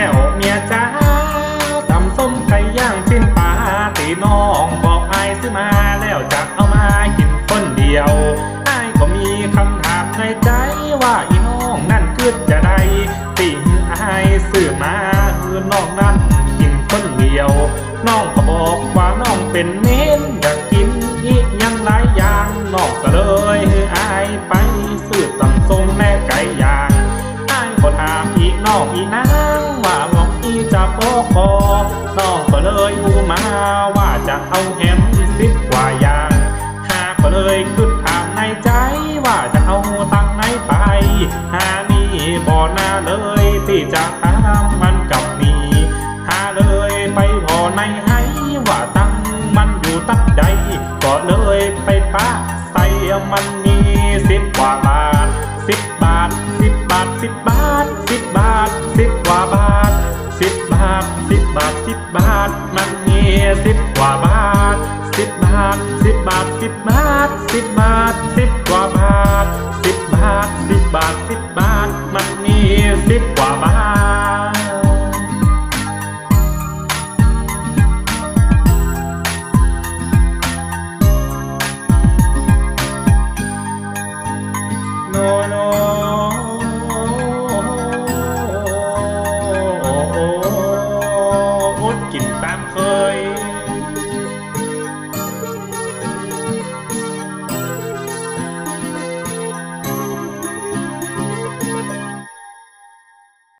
แล้วเมียจ้าตำส้มไก่ย่างสิ้นปลาตีน้องบอกไอซื้อมาแล้วจะเอามากินคนเดียวไอายก็มีคำถามในใจว่าอีน้องนั่นคือจะได้ติ่งอซื้อมาคือน้องนั่นกินคนเดียว น้องก็บอกว่าน้องเป็นเน้นอยากกินอีกยังหลายอย่างน้องก็เลยให้อไปซื้อตำส้มแม่ไก่ย่างไอายก็ถามอีน้องอีนางว่า จะบอกบอน้องก็เลยอูมาว่าจะเอาแฮมสิบกว่าอย่างหาก็เลยขึ้นถามในใจว่าจะเอาตังไหนไป หานี่บ่อน่าเลยที่จะทำมันกับนี่หาเลยไปพอในให้ว่าตังมันอยู่ตักใดก็เลยไปปะใส่มันมีสิบกว่าบาทสิบบาทสิบบาทสิบบาทสิบบาทสิบกว่าบาท ทสิบบาทสิบบาท มันมีสิบกว่าบาทสิบบาทสิบบาทสิบบาทสิบบาทสิบกว่าบาทสิบบาทสิบบาทสิบบาท chìm tam khơi